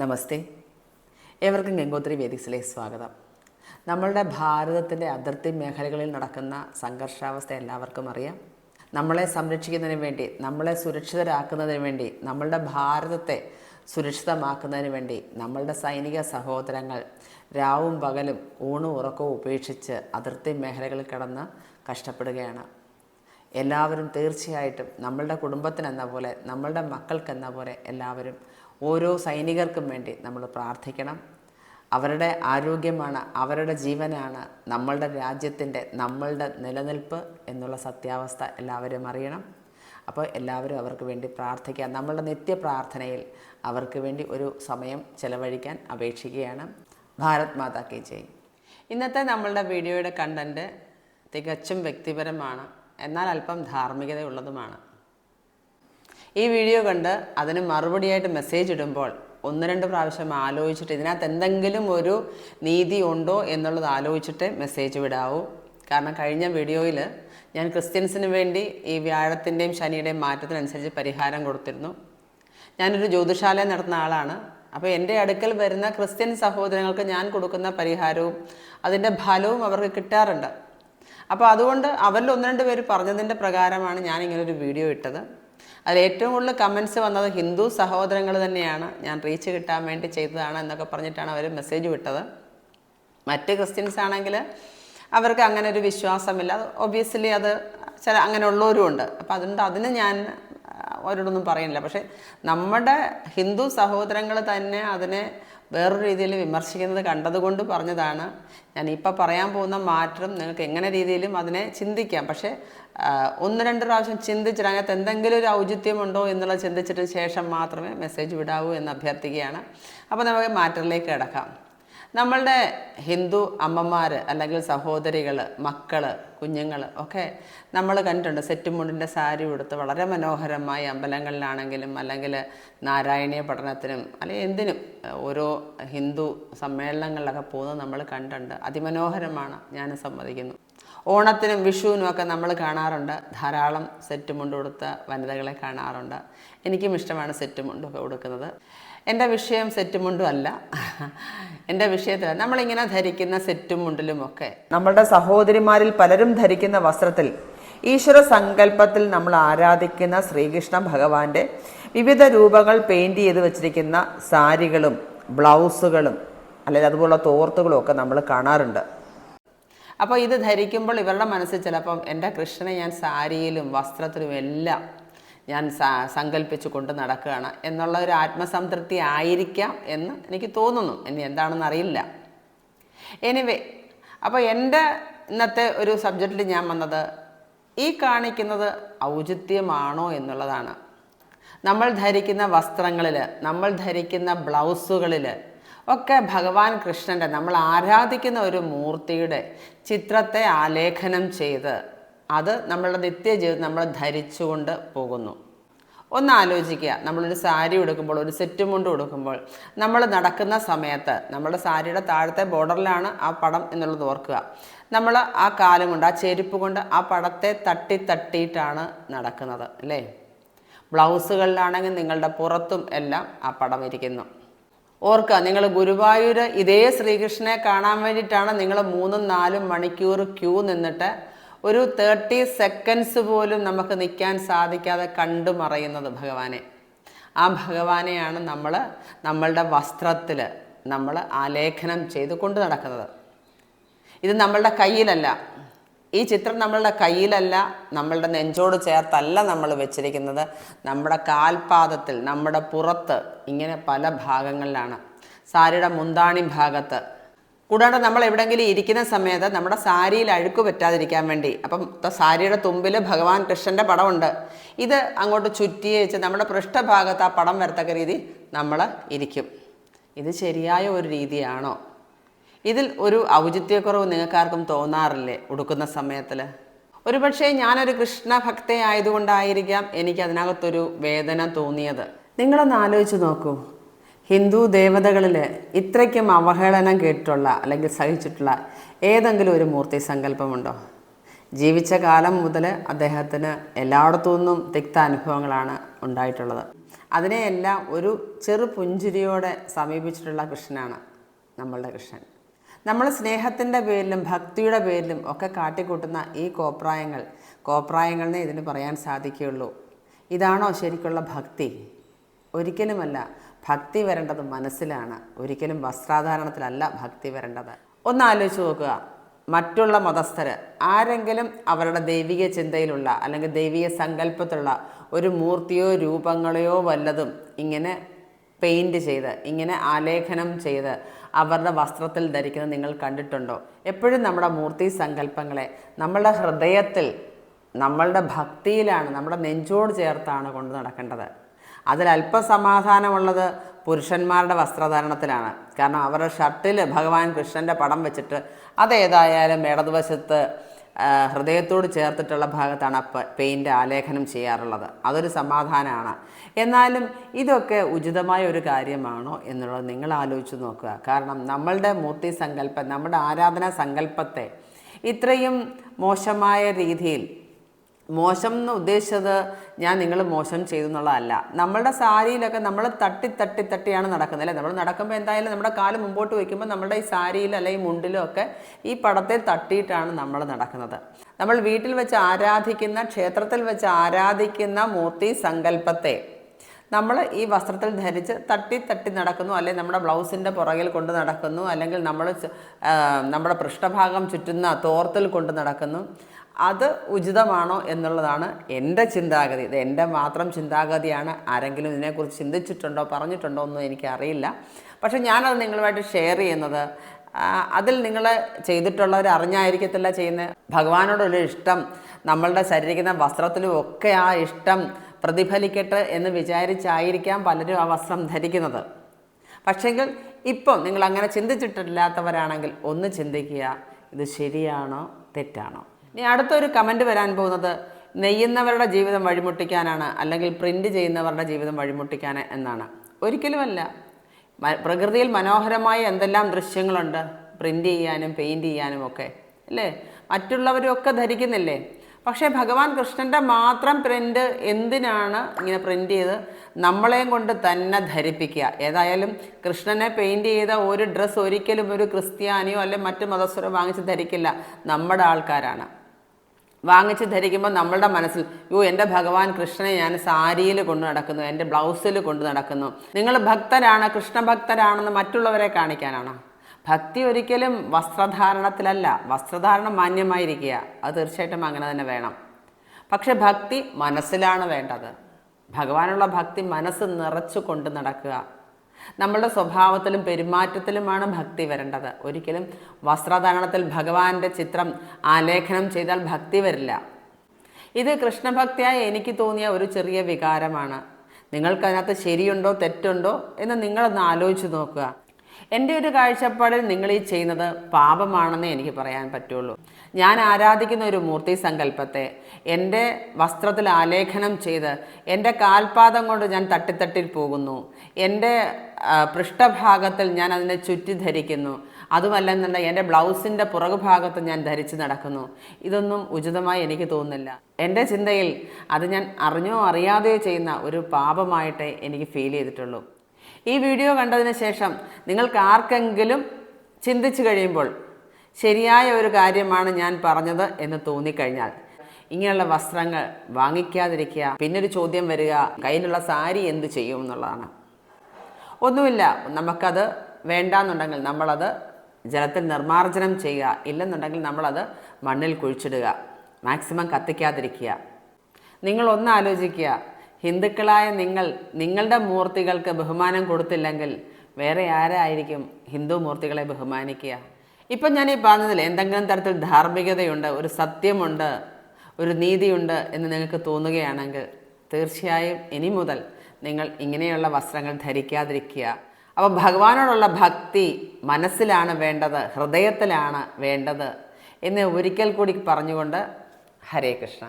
നമസ്തേ. ഏവർക്കും ഗംഗോത്രി വേദിക്സിലേ സ്വാഗതം. നമ്മളുടെ ഭാരതത്തിന്റെ അതിർത്തി മേഖലകളിൽ നടക്കുന്ന സംഘർഷാവസ്ഥ എല്ലാവർക്കും അറിയാം. നമ്മളെ സംരക്ഷിക്കുന്നതിന് വേണ്ടി നമ്മളെ സുരക്ഷിതരാക്കുന്നതിന് വേണ്ടി നമ്മളുടെ ഭാരതത്തെ സുരക്ഷിതമാക്കുന്നതിന് വേണ്ടി നമ്മളുടെ സൈനിക സഹോദരങ്ങൾ രാവും പകലും ഊണും ഉറക്കവും ഉപേക്ഷിച്ച് അതിർത്തി മേഖലകളിൽ കിടന്ന് കഷ്ടപ്പെടുകയാണ്. എല്ലാവരും തീർച്ചയായിട്ടും നമ്മളുടെ കുടുംബത്തിനെന്ന പോലെ നമ്മളുടെ മക്കൾക്കെന്ന പോലെ എല്ലാവരും ഓരോ സൈനികർക്കും വേണ്ടി നമ്മൾ പ്രാർത്ഥിക്കണം. അവരുടെ ആരോഗ്യമാണ് അവരുടെ ജീവനാണ് നമ്മളുടെ രാജ്യത്തിന്റെ നമ്മളുടെ നിലനിൽപ്പ് എന്നുള്ള സത്യാവസ്ഥ എല്ലാവരും അറിയണം. അപ്പോൾ എല്ലാവരും അവർക്ക് വേണ്ടി പ്രാർത്ഥിക്കുക. നമ്മളുടെ നിത്യപ്രാർത്ഥനയിൽ അവർക്ക് വേണ്ടി ഒരു സമയം ചെലവഴിക്കാൻ അപേക്ഷിക്കുകയാണ്. ഭാരത് മാതാ കി ജയ്. ഇന്നത്തെ നമ്മളുടെ വീഡിയോയുടെ കണ്ടന്റ് തികച്ചും വ്യക്തിപരമാണ്. എന്നാൽ അല്പം ധാർമ്മികതയുള്ളതുമാണ്. ഈ വീഡിയോ കണ്ട് അതിന് മറുപടിയായിട്ട് മെസ്സേജ് ഇടുമ്പോൾ ഒന്ന് രണ്ട് പ്രാവശ്യം ആലോചിച്ചിട്ട് ഇതിനകത്ത് എന്തെങ്കിലും ഒരു നീതി ഉണ്ടോ എന്നുള്ളത് ആലോചിച്ചിട്ട് മെസ്സേജ് വിടാവൂ. കാരണം കഴിഞ്ഞ വീഡിയോയിൽ ഞാൻ ക്രിസ്ത്യൻസിന് വേണ്ടി ഈ വ്യാഴത്തിന്റെയും ശനിയുടെയും മാറ്റത്തിനനുസരിച്ച് പരിഹാരം കൊടുത്തിരുന്നു. ഞാനൊരു ജ്യോതിഷാലയം നടത്തുന്ന ആളാണ്. അപ്പോൾ എന്റെ അടുക്കൽ വരുന്ന ക്രിസ്ത്യൻ സഹോദരങ്ങൾക്ക് ഞാൻ കൊടുക്കുന്ന പരിഹാരവും അതിന്റെ ഫലവും അവർക്ക് കിട്ടാറുണ്ട്. അപ്പോൾ അതുകൊണ്ട് അവരിൽ ഒന്ന് രണ്ട് പേര് പറഞ്ഞതിന്റെ പ്രകാരമാണ് ഞാൻ ഇങ്ങനൊരു വീഡിയോ ഇട്ടത്. അതിൽ ഏറ്റവും കൂടുതൽ കമൻസ് വന്നത് ഹിന്ദു സഹോദരങ്ങൾ തന്നെയാണ്. ഞാൻ റീച്ച് കിട്ടാൻ വേണ്ടി ചെയ്തതാണ് എന്നൊക്കെ പറഞ്ഞിട്ടാണ് അവർ മെസ്സേജ് വിട്ടത്. മറ്റ് ക്രിസ്ത്യൻസ് ആണെങ്കിൽ അവർക്ക് അങ്ങനെ ഒരു വിശ്വാസമില്ല. ഒബിയസ്ലി അത് ചില അങ്ങനെ ഉള്ളവരും ഉണ്ട്. അപ്പം അതുകൊണ്ട് അതിന് ഞാൻ അവരോടൊന്നും പറയുന്നില്ല. പക്ഷേ നമ്മുടെ ഹിന്ദു സഹോദരങ്ങൾ തന്നെ അതിനെ വേറൊരു രീതിയിൽ വിമർശിക്കുന്നത് കണ്ടതുകൊണ്ട് പറഞ്ഞതാണ്. ഞാൻ ഇപ്പം പറയാൻ പോകുന്ന മാറ്റം നിങ്ങൾക്ക് എങ്ങനെ രീതിയിലും അതിനെ ചിന്തിക്കാം. പക്ഷേ ഒന്ന് രണ്ട് പ്രാവശ്യം ചിന്തിച്ചിട്ട് അതിനകത്ത് എന്തെങ്കിലും ഒരു ഔചിത്യമുണ്ടോ എന്നുള്ളത് ചിന്തിച്ചിട്ട് ശേഷം മാത്രമേ മെസ്സേജ് വിടാവൂ എന്ന് അഭ്യർത്ഥിക്കുകയാണ്. അപ്പോൾ നമുക്ക് മാറ്ററിലേക്ക് കിടക്കാം. നമ്മളുടെ ഹിന്ദു അമ്മമാർ അല്ലെങ്കിൽ സഹോദരികൾ മക്കൾ കുഞ്ഞുങ്ങൾ ഒക്കെ നമ്മൾ കണ്ടിട്ടുണ്ട്. സെറ്റുമുണ്ടിന്റെ സാരി ഉടുത്ത് വളരെ മനോഹരമായി അമ്പലങ്ങളിലാണെങ്കിലും അല്ലെങ്കിൽ നാരായണീയ പഠനത്തിനും അല്ലെങ്കിൽ എന്തിനും ഓരോ ഹിന്ദു സമ്മേളനങ്ങളിലൊക്കെ പോകുന്നത് നമ്മൾ കണ്ടിട്ടുണ്ട്. അതിമനോഹരമാണ് ഞാൻ സമ്മതിക്കുന്നു. ഓണത്തിനും വിഷുവിനും ഒക്കെ നമ്മൾ കാണാറുണ്ട്. ധാരാളം സെറ്റ് മുണ്ട് ഉടുത്ത വനിതകളെ കാണാറുണ്ട്. എനിക്കും ഇഷ്ടമാണ് സെറ്റ് മുണ്ടൊക്കെ ഉടുക്കുന്നത്. എന്റെ വിഷയം സെറ്റും മുണ്ടും അല്ല. എന്റെ വിഷയത്തിൽ നമ്മളിങ്ങനെ ധരിക്കുന്ന സെറ്റും മുണ്ടിലും ഒക്കെ നമ്മളുടെ സഹോദരിമാരിൽ പലരും ധരിക്കുന്ന വസ്ത്രത്തിൽ ഈശ്വര സങ്കല്പത്തിൽ നമ്മൾ ആരാധിക്കുന്ന ശ്രീകൃഷ്ണ ഭഗവാന്റെ വിവിധ രൂപങ്ങൾ പെയിന്റ് ചെയ്ത് വെച്ചിരിക്കുന്ന സാരികളും ബ്ലൗസുകളും അല്ലെങ്കിൽ അതുപോലുള്ള തോർത്തുകളും ഒക്കെ നമ്മൾ കാണാറുണ്ട്. അപ്പോൾ ഇത് ധരിക്കുമ്പോൾ ഇവരുടെ മനസ്സിൽ ചിലപ്പം എന്റെ കൃഷ്ണനെ ഞാൻ സാരിയിലും വസ്ത്രത്തിലും എല്ലാം ഞാൻ സങ്കല്പിച്ച് കൊണ്ട് നടക്കുകയാണ് എന്നുള്ള ഒരു ആത്മസംതൃപ്തി ആയിരിക്കാം എന്ന് എനിക്ക് തോന്നുന്നു. ഇനി എന്താണെന്ന് അറിയില്ല. എനിവേ അപ്പോൾ എന്റെ ഇന്നത്തെ ഒരു സബ്ജക്റ്റിൽ ഞാൻ വന്നത് ഈ കാണിക്കുന്നത് ഔചിത്യമാണോ എന്നുള്ളതാണ്. നമ്മൾ ധരിക്കുന്ന വസ്ത്രങ്ങളിൽ നമ്മൾ ധരിക്കുന്ന ബ്ലൗസുകളിൽ ഒക്കെ ഭഗവാൻ കൃഷ്ണന്റെ നമ്മൾ ആരാധിക്കുന്ന ഒരു മൂർത്തിയുടെ ചിത്രത്തെ ആലേഖനം ചെയ്ത് അത് നമ്മളുടെ നിത്യജീവിതം നമ്മൾ ധരിച്ചുകൊണ്ട് പോകുന്നു. ഒന്ന് ആലോചിക്കുക. നമ്മളൊരു സാരി ഉടുക്കുമ്പോൾ ഒരു സെറ്റ് മുണ്ട് ഉടുക്കുമ്പോൾ നമ്മൾ നടക്കുന്ന സമയത്ത് നമ്മുടെ സാരിയുടെ താഴത്തെ ബോർഡറിലാണ് ആ പടം എന്നുള്ളത് ഓർക്കുക. നമ്മൾ ആ കാലം കൊണ്ട് ആ ചെരുപ്പ് കൊണ്ട് ആ പടത്തെ തട്ടി തട്ടിയിട്ടാണ് നടക്കുന്നത് അല്ലേ? ബ്ലൗസുകളിലാണെങ്കിൽ നിങ്ങളുടെ പുറത്തും എല്ലാം ആ പടം ഇരിക്കുന്നു. ഓർക്കുക നിങ്ങൾ ഗുരുവായൂർ ഇതേ ശ്രീകൃഷ്ണനെ കാണാൻ വേണ്ടിയിട്ടാണ് നിങ്ങൾ മൂന്നും നാലും മണിക്കൂർ ക്യൂ നിന്നിട്ട് ഒരു തേർട്ടി സെക്കൻഡ്സ് പോലും നമുക്ക് നിൽക്കാൻ സാധിക്കാതെ കണ്ടു മറയുന്നത് ഭഗവാനെ. ആ ഭഗവാനെയാണ് നമ്മൾ നമ്മളുടെ വസ്ത്രത്തിൽ നമ്മൾ ആലേഖനം ചെയ്ത് കൊണ്ട് നടക്കുന്നത്. ഇത് നമ്മളുടെ കയ്യിലല്ല. ഈ ചിത്രം നമ്മളുടെ കയ്യിലല്ല നമ്മളുടെ നെഞ്ചോട് ചേർത്തല്ല നമ്മൾ വെച്ചിരിക്കുന്നത്. നമ്മുടെ കാൽപാദത്തിൽ നമ്മുടെ പുറത്ത് ഇങ്ങനെ പല ഭാഗങ്ങളിലാണ്. സാരിയുടെ മുന്താണി ഭാഗത്ത് കൂടാതെ നമ്മൾ എവിടെയെങ്കിലും ഇരിക്കുന്ന സമയത്ത് നമ്മുടെ സാരിയിൽ അഴുക്ക് പറ്റാതിരിക്കാൻ വേണ്ടി അപ്പം സാരിയുടെ തുമ്പിൽ ഭഗവാൻ കൃഷ്ണന്റെ പടമുണ്ട്. ഇത് അങ്ങോട്ട് ചുറ്റി വെച്ച് നമ്മുടെ പൃഷ്ഠഭാഗത്ത് ആ പടം വരത്തക്ക രീതി നമ്മൾ ഇരിക്കും. ഇത് ശരിയായ ഒരു രീതിയാണോ? ഇതിൽ ഒരു ഔചിത്യക്കുറവ് നിങ്ങൾക്കാർക്കും തോന്നാറില്ലേ ഉടുക്കുന്ന സമയത്തിൽ ഒരുപക്ഷെ ഞാനൊരു കൃഷ്ണ ഭക്തയായതുകൊണ്ടായിരിക്കാം എനിക്ക് അതിനകത്തൊരു വേദന തോന്നിയത്. നിങ്ങളൊന്ന് ആലോചിച്ച് നോക്കൂ. ഹിന്ദു ദേവതകളിൽ ഇത്രയ്ക്കും അവഹേളനം കേട്ടിട്ടുള്ള അല്ലെങ്കിൽ സഹിച്ചിട്ടുള്ള ഏതെങ്കിലും ഒരു മൂർത്തി സങ്കല്പമുണ്ടോ? ജീവിച്ച കാലം മുതൽ അദ്ദേഹത്തിന് എല്ലായിടത്തു നിന്നും തിക്ത അനുഭവങ്ങളാണ് ഉണ്ടായിട്ടുള്ളത്. അതിനെയെല്ലാം ഒരു ചെറു പുഞ്ചിരിയോടെ സമീപിച്ചിട്ടുള്ള കൃഷ്ണനാണ് നമ്മളുടെ കൃഷ്ണൻ. നമ്മൾ സ്നേഹത്തിന്റെ പേരിലും ഭക്തിയുടെ പേരിലും ഒക്കെ കാട്ടിക്കൂട്ടുന്ന ഈ കോപ്രായങ്ങൾ കോപ്രായങ്ങളെ ഇതിന് പറയാൻ സാധിക്കുകയുള്ളൂ. ഇതാണോ ശരിക്കുള്ള ഭക്തി? ഒരിക്കലുമല്ല ഭക്തി വരേണ്ടത് മനസ്സിലാണ്. ഒരിക്കലും വസ്ത്രാധാരണത്തിലല്ല ഭക്തി വരേണ്ടത്. ഒന്ന് ആലോചിച്ച് നോക്കുക. മറ്റുള്ള മതസ്ഥർ ആരെങ്കിലും അവരുടെ ദൈവിക ചിന്തയിലുള്ള അല്ലെങ്കിൽ ദൈവിക സങ്കല്പത്തിലുള്ള ഒരു മൂർത്തിയോ രൂപങ്ങളെയോ വല്ലതും ഇങ്ങനെ പെയിന്റ് ചെയ്ത് ഇങ്ങനെ ആലേഖനം ചെയ്ത് അവരുടെ വസ്ത്രത്തിൽ ധരിക്കുന്നത് നിങ്ങൾ കണ്ടിട്ടുണ്ടോ? എപ്പോഴും നമ്മുടെ മൂർത്തി സങ്കല്പങ്ങളെ നമ്മളുടെ ഹൃദയത്തിൽ നമ്മളുടെ ഭക്തിയിലാണ് നമ്മുടെ നെഞ്ചോട് ചേർത്താണ് കൊണ്ട് നടക്കേണ്ടത്. അതിൽ അല്പ സമാധാനമുള്ളത് പുരുഷന്മാരുടെ വസ്ത്രധാരണത്തിലാണ്. കാരണം അവരുടെ ഷർട്ടിൽ ഭഗവാൻ കൃഷ്ണന്റെ പടം വെച്ചിട്ട് അതേതായാലും ഇടതുവശത്ത് ഹൃദയത്തോട് ചേർത്തിട്ടുള്ള ഭാഗത്താണ് പെയിന്റ് ആലേഖനം ചെയ്യാറുള്ളത്. അതൊരു സമാധാനമാണ്. എന്നാലും ഇതൊക്കെ ഉചിതമായ ഒരു കാര്യമാണോ എന്നുള്ളത് നിങ്ങൾ ആലോചിച്ച് നോക്കുക. കാരണം നമ്മളുടെ മൂർത്തി സങ്കല്പം നമ്മുടെ ആരാധനാ സങ്കല്പത്തെ ഇത്രയും മോശമായ രീതിയിൽ മോശം എന്ന് ഉദ്ദേശിച്ചത് ഞാൻ നിങ്ങൾ മോശം ചെയ്തു എന്നുള്ളതല്ല. നമ്മളുടെ സാരിയിലൊക്കെ നമ്മൾ തട്ടി തട്ടി തട്ടിയാണ് നടക്കുന്നത് അല്ലേ? നമ്മൾ നടക്കുമ്പോൾ എന്തായാലും നമ്മുടെ കാൽ മുമ്പോട്ട് വയ്ക്കുമ്പോൾ നമ്മുടെ ഈ സാരിയിൽ അല്ലെങ്കിൽ മുണ്ടിലും ഒക്കെ ഈ പടത്തെ തട്ടിയിട്ടാണ് നമ്മൾ നടക്കുന്നത്. നമ്മൾ വീട്ടിൽ വെച്ച് ആരാധിക്കുന്ന ക്ഷേത്രത്തിൽ വെച്ച് ആരാധിക്കുന്ന മൂർത്തി സങ്കല്പത്തെ നമ്മൾ ഈ വസ്ത്രത്തിൽ ധരിച്ച് തട്ടി തട്ടി നടക്കുന്നു അല്ലെങ്കിൽ നമ്മുടെ ബ്ലൗസിന്റെ പുറകിൽ കൊണ്ട് നടക്കുന്നു അല്ലെങ്കിൽ നമ്മൾ നമ്മുടെ പൃഷ്ഠഭാഗം ചുറ്റുന്ന തോർത്തിൽ കൊണ്ട് നടക്കുന്നു. അത് ഉചിതമാണോ എന്നുള്ളതാണ് എന്റെ ചിന്താഗതി. ഇത് എന്റെ മാത്രം ചിന്താഗതിയാണ്. ആരെങ്കിലും ഇതിനെക്കുറിച്ച് ചിന്തിച്ചിട്ടുണ്ടോ പറഞ്ഞിട്ടുണ്ടോ ഒന്നും എനിക്കറിയില്ല. പക്ഷേ ഞാനത് നിങ്ങളുമായിട്ട് ഷെയർ ചെയ്യുന്നത് അതിൽ നിങ്ങൾ ചെയ്തിട്ടുള്ളവർ അറിഞ്ഞായിരിക്കത്തില്ല ചെയ്യുന്നത് ഭഗവാനോടുള്ള ഇഷ്ടം നമ്മളുടെ ശരീരിക്കുന്ന വസ്ത്രത്തിലും ഒക്കെ ആ ഇഷ്ടം പ്രതിഫലിക്കട്ടെ എന്ന് വിചാരിച്ചായിരിക്കാം പലരും ആ വസ്ത്രം ധരിക്കുന്നത്. പക്ഷെങ്കിൽ ഇപ്പം നിങ്ങൾ അങ്ങനെ ചിന്തിച്ചിട്ടില്ലാത്തവരാണെങ്കിൽ ഒന്ന് ചിന്തിക്കുക ഇത് ശരിയാണോ തെറ്റാണോ? ഇനി അടുത്തൊരു കമന്റ് വരാൻ പോകുന്നത് നെയ്യുന്നവരുടെ ജീവിതം വഴിമുട്ടിക്കാനാണ് അല്ലെങ്കിൽ പ്രിന്റ് ചെയ്യുന്നവരുടെ ജീവിതം വഴിമുട്ടിക്കാൻ എന്നാണ്. ഒരിക്കലുമല്ല. പ്രകൃതിയിൽ മനോഹരമായ എന്തെല്ലാം ദൃശ്യങ്ങളുണ്ട് പ്രിന്റ് ചെയ്യാനും പെയിന്റ് ചെയ്യാനും ഒക്കെ അല്ലേ? മറ്റുള്ളവരൊക്കെ ധരിക്കുന്നില്ലേ? പക്ഷേ ഭഗവാൻ കൃഷ്ണന്റെ മാത്രം പ്രിന്റ് എന്തിനാണ് ഇങ്ങനെ പ്രിന്റ് ചെയ്ത് നമ്മളെയും കൊണ്ട് തന്നെ ധരിപ്പിക്കുക? ഏതായാലും കൃഷ്ണനെ പെയിന്റ് ചെയ്ത ഒരു ഡ്രസ്സ് ഒരിക്കലും ഒരു ക്രിസ്ത്യാനിയോ അല്ലെങ്കിൽ മറ്റു മതസ്ഥരോ വാങ്ങിച്ച് ധരിക്കില്ല. നമ്മുടെ ആൾക്കാരാണ്. വാങ്ങിച്ച് ധരിക്കുമ്പോൾ നമ്മളുടെ മനസ്സിൽ യോ എന്റെ ഭഗവാൻ കൃഷ്ണനെ ഞാൻ സാരിയിൽ കൊണ്ടു നടക്കുന്നു എന്റെ ബ്ലൗസിൽ കൊണ്ടു നടക്കുന്നു. നിങ്ങൾ ഭക്തരാണ് കൃഷ്ണഭക്തരാണെന്ന് മറ്റുള്ളവരെ കാണിക്കാനാണ്? ഭക്തി ഒരിക്കലും വസ്ത്രധാരണത്തിലല്ല. വസ്ത്രധാരണം മാന്യമായിരിക്കുക. അത് തീർച്ചയായിട്ടും അങ്ങനെ തന്നെ വേണം. പക്ഷെ ഭക്തി മനസ്സിലാണ് വേണ്ടത്. ഭഗവാനുള്ള ഭക്തി മനസ്സ് നിറച്ചു കൊണ്ട് നടക്കുക. നമ്മളുടെ സ്വഭാവത്തിലും പെരുമാറ്റത്തിലുമാണ് ഭക്തി വരേണ്ടത്. ഒരിക്കലും വസ്ത്രധാരണത്തിൽ ഭഗവാന്റെ ചിത്രം ആലേഖനം ചെയ്താൽ ഭക്തി വരില്ല. ഇത് കൃഷ്ണഭക്തിയായി എനിക്ക് തോന്നിയ ഒരു ചെറിയ വികാരമാണ്. നിങ്ങൾക്കതിനകത്ത് ശരിയുണ്ടോ തെറ്റുണ്ടോ എന്ന് നിങ്ങളൊന്ന് ആലോചിച്ച് നോക്കുക. എന്റെ ഒരു കാഴ്ചപ്പാടിൽ നിങ്ങൾ ഈ ചെയ്യുന്നത് പാപമാണെന്ന് എനിക്ക് പറയാൻ പറ്റുള്ളൂ. ഞാൻ ആരാധിക്കുന്ന ഒരു മൂർത്തി സങ്കല്പത്തെ എന്റെ വസ്ത്രത്തിൽ ആലേഖനം ചെയ്ത് എന്റെ കാൽപാദം കൊണ്ട് ഞാൻ തട്ടിത്തട്ടിൽ പോകുന്നു. എന്റെ പൃഷ്ഠഭാഗത്തിൽ ഞാൻ അതിനെ ചുറ്റി ധരിക്കുന്നു. അതുമല്ലെന്നുണ്ടെങ്കിൽ എന്റെ ബ്ലൗസിന്റെ പുറകുഭാഗത്ത് ഞാൻ ധരിച്ച് നടക്കുന്നു. ഇതൊന്നും ഉചിതമായി എനിക്ക് തോന്നുന്നില്ല. എന്റെ ചിന്തയിൽ അത് ഞാൻ അറിഞ്ഞോ അറിയാതെയോ ചെയ്യുന്ന ഒരു പാപമായിട്ടേ എനിക്ക് ഫീൽ ചെയ്തിട്ടുള്ളൂ. ഈ വീഡിയോ കണ്ടതിന് ശേഷം നിങ്ങൾക്ക് ആർക്കെങ്കിലും ചിന്തിച്ചു കഴിയുമ്പോൾ ശരിയായ ഒരു കാര്യമാണ് ഞാൻ പറഞ്ഞത് എന്ന് തോന്നിക്കഴിഞ്ഞാൽ ഇങ്ങനെയുള്ള വസ്ത്രങ്ങൾ വാങ്ങിക്കാതിരിക്കുക പിന്നൊരു ചോദ്യം വരിക കയ്യിലുള്ള സാരി എന്ത് ചെയ്യും എന്നുള്ളതാണ്. ഒന്നുമില്ല നമുക്കത് വേണ്ടാന്നുണ്ടെങ്കിൽ നമ്മളത് ജലത്തിൽ നിർമ്മാർജനം ചെയ്യുക ഇല്ലെന്നുണ്ടെങ്കിൽ നമ്മളത് മണ്ണിൽ കുഴിച്ചിടുക മാക്സിമം കത്തിക്കാതിരിക്കുക. നിങ്ങൾ ഒന്ന് ആലോചിക്കുക ഹിന്ദുക്കളായ നിങ്ങൾ നിങ്ങളുടെ മൂർത്തികൾക്ക് ബഹുമാനം കൊടുത്തില്ലെങ്കിൽ വേറെ ആരായിരിക്കും ഹിന്ദു മൂർത്തികളെ ബഹുമാനിക്കുക? ഇപ്പം ഞാൻ ഈ പറഞ്ഞതിൽ എന്തെങ്കിലും തരത്തിൽ ധാർമ്മികതയുണ്ട് ഒരു സത്യമുണ്ട് ഒരു നീതിയുണ്ട് എന്ന് നിങ്ങൾക്ക് തോന്നുകയാണെങ്കിൽ തീർച്ചയായും ഇനി മുതൽ നിങ്ങൾ ഇങ്ങനെയുള്ള വസ്ത്രങ്ങൾ ധരിക്കാതിരിക്കുക. അപ്പോൾ ഭഗവാനോടുള്ള ഭക്തി മനസ്സിലാണ് വേണ്ടത് ഹൃദയത്തിലാണ് വേണ്ടത് എന്ന് ഒരിക്കൽ കൂടി പറഞ്ഞുകൊണ്ട് ഹരേ കൃഷ്ണ.